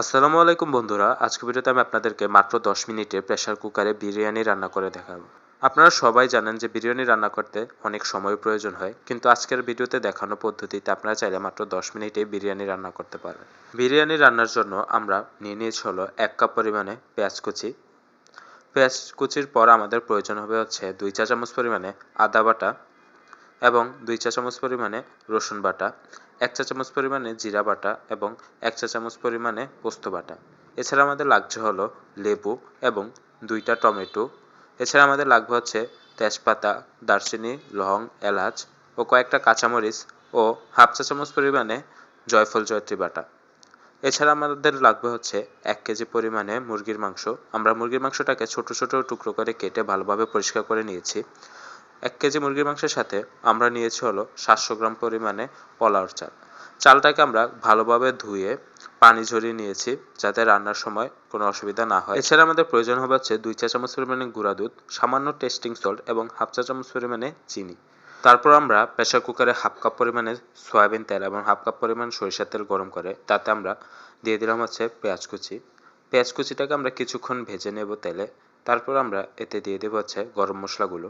আসসালামু আলাইকুম বন্ধুরা আজকে ভিডিওতে আমি আপনাদেরকে মাত্র দশ মিনিটে প্রেসার কুকারে বিরিয়ানি রান্না করে দেখাবো। আপনারা সবাই জানেন যে বিরিয়ানি রান্না করতে অনেক সময় প্রয়োজন হয়, কিন্তু আজকের ভিডিওতে দেখানো পদ্ধতিতে আপনারা চাইলে মাত্র দশ মিনিটে বিরিয়ানি রান্না করতে পারবেন। বিরিয়ানি রান্নার জন্য আমরা নিয়ে নিয়েছি হলো এক কাপ পরিমাণে পেঁয়াজ কুচি। পেঁয়াজ কুচির পর আমাদের প্রয়োজন হবে হচ্ছে দুই চা চামচ পরিমাণে আদা বাটা এবং দুই চা চামচ পরিমাণে রসুন বাটা, এক চা চামচ পরিমাণে জিরা বাটা এবং এক চা চামচ পরিমাণে পোস্ত বাটা। এছাড়া আমাদের লাগছে হলো লেবু এবং দুইটা টমেটো। এছাড়া আমাদের লাগবে হচ্ছে তেজপাতা, দারচিনি লং এলাচ ও কয়েকটা কাঁচামরিচ ও হাফ চা চামচ পরিমাণে জয়ফল জয়ত্রী বাটা। এছাড়া আমাদের লাগবে হচ্ছে এক কেজি পরিমাণে মুরগির মাংস। আমরা মুরগির মাংসটাকে ছোট ছোট টুকরো করে কেটে ভালোভাবে পরিষ্কার করে নিয়েছি। এক কেজি মুরগির মাংসের সাথে আমরা নিয়েছি হলো সাতশো গ্রাম পরিমাণে পোলাওর চাল। চালটাকে আমরা ভালোভাবে ধুয়ে পানি ঝরিয়ে নিয়েছি যাতে রান্নার সময় কোনো অসুবিধা না হয়। এছাড়া আমাদের প্রয়োজন হবে হচ্ছে দুই চা চামচ পরিমাণে গুঁড়া দুধ, সামান্য টেস্টিং সল্ট এবং হাফ চা চামচ পরিমাণে চিনি। তারপর আমরা প্রেসার কুকারে হাফ কাপ পরিমাণে সয়াবিন তেল এবং হাফ কাপ পরিমাণ সরিষার তেল গরম করে তাতে আমরা দিয়ে দিলাম হচ্ছে পেঁয়াজ কুচি। পেঁয়াজ কুচিটাকে আমরা কিছুক্ষণ ভেজে নেব তেলে। তারপর আমরা এতে দিয়ে দেবো হচ্ছে গরম মশলাগুলো।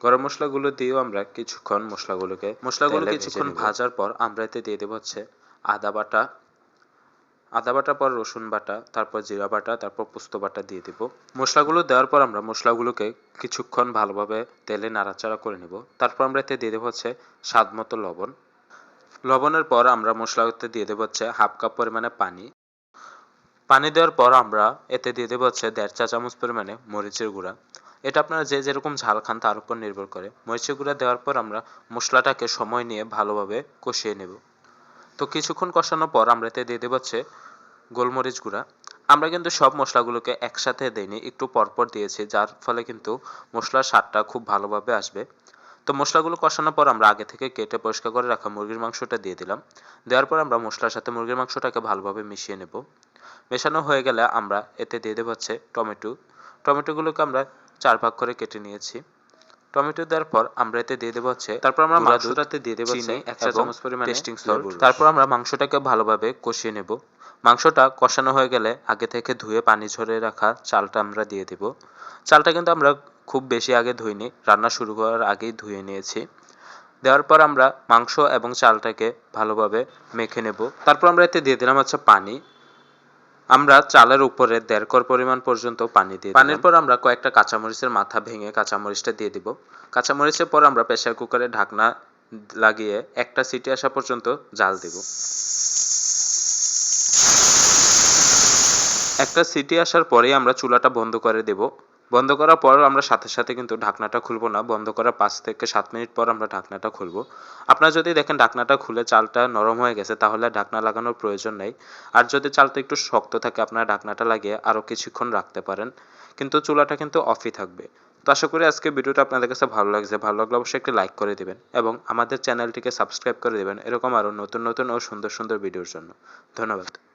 গরম মশলাগুলো দিয়েও আমরা কিছুক্ষণ মশলাগুলোকে মশলাগুলো কিছুক্ষণ ভাজার পর আমরা এতে দিয়ে দেবো হচ্ছে আদা বাটা। আদা বাটা পর রসুন বাটা তারপর জিরা বাটা তারপর পোস্ত বাটা দিয়ে দেব। মশলাগুলো দেওয়ার পর আমরা মশলাগুলোকে কিছুক্ষণ ভালোভাবে তেলে নাড়াচাড়া করে নেব। তারপর আমরা এতে দিয়ে দেবো হচ্ছে স্বাদ মতো লবণ। লবণের পর আমরা মশলাতে দিয়ে দেবো হচ্ছে হাফ কাপ পরিমাণে পানি। পানি দেওয়ার পর আমরা এতে দিয়ে দেবো হচ্ছে দেড় চা চামচ পরিমাণে মরিচের গুঁড়া। এটা আপনারা যে যেরকম ঝাল খান তার উপর নির্ভর করে। মরিচের গুঁড়া দেওয়ার পর আমরা মশলাটাকে সময় নিয়ে ভালোভাবে কষিয়ে নেব। তো কিছুক্ষণ কষানোর পর আমরা এতে দিয়ে দেবো হচ্ছে গোলমরিচ গুঁড়া। আমরা কিন্তু সব মশলাগুলোকে একসাথে দেইনি, একটু পরপর দিয়েছি, যার ফলে কিন্তু মশলার স্বাদটা খুব ভালোভাবে আসবে। তো মশলাগুলো কষানোর পর আমরা আগে থেকে কেটে পরিষ্কার করে রাখা মুরগির মাংসটা দিয়ে দিলাম। দেওয়ার পর আমরা মশলার সাথে মুরগির মাংসটাকে ভালোভাবে মিশিয়ে নেব। মেশানো হয়ে গেলে আমরা এতে দিয়ে দেবো হচ্ছে টমেটো। টমেটোগুলোকে আমরা চার ভাগ করে কেটে নিয়েছি। টমেটো দেওয়ার পর আমরা এতে দিয়ে দেবো হচ্ছে তারপর আমরা মাংসটাতে দিয়ে দেবো চিনি এক চা চামচ পরিমাণে লেবুর রস। রস। তারপর আমরা মাংসটাকে ভালোভাবে কষিয়ে নেব। মাংসটা কষানো হয়ে গেলে আগে থেকে ধুয়ে পানি ঝরিয়ে রাখা চালটা আমরা দিয়ে দেব। চালটা কিন্তু আমরা খুব বেশি আগে ধুইনি রান্না শুরু করার আগেই ধুয়ে নিয়েছি। দেওয়ার পর আমরা মাংস এবং চালটাকে ভালোভাবে মেখে নেব। তারপর আমরা এতে দিয়ে দিলাম হচ্ছে পানি। আমরা চালের উপরে দেড় কর পরিমাণ পর্যন্ত পানি দিয়ে পানির পর আমরা কয়েকটা কাঁচামরিচের মাথা ভেঙে কাঁচামরিচটা দিয়ে দিব। কাঁচামরিচের পর আমরা প্রেসার কুকারে ঢাকনা লাগিয়ে একটা সিটি আসা পর্যন্ত জাল দিব। একটা সিটি আসার পরেই আমরা চুলাটা বন্ধ করে দেব। বন্ধ করার পর আমরা সাথে সাথে কিন্তু ঢাকনাটা খুলবো না। বন্ধ করার পাঁচ থেকে সাত মিনিট পর আমরা ঢাকনাটা খুলবো। আপনারা যদি দেখেন ঢাকনাটা খুলে চালটা নরম হয়ে গেছে, তাহলে ঢাকনা লাগানোর প্রয়োজন নেই। আর যদি চালটা একটু শক্ত থাকে, আপনারা ঢাকনাটা লাগিয়ে আরও কিছুক্ষণ রাখতে পারেন। কিন্তু চুলাটা কিন্তু অফই থাকবে। তো আশা করি আজকে ভিডিওটা আপনাদের কাছে ভালো লাগছে। ভালো লাগলে অবশ্যই একটি লাইক করে দিবেন এবং আমাদের চ্যানেলটিকে সাবস্ক্রাইব করে দিবেন। এরকম আরও নতুন নতুন ও সুন্দর সুন্দর ভিডিওর জন্য। ধন্যবাদ।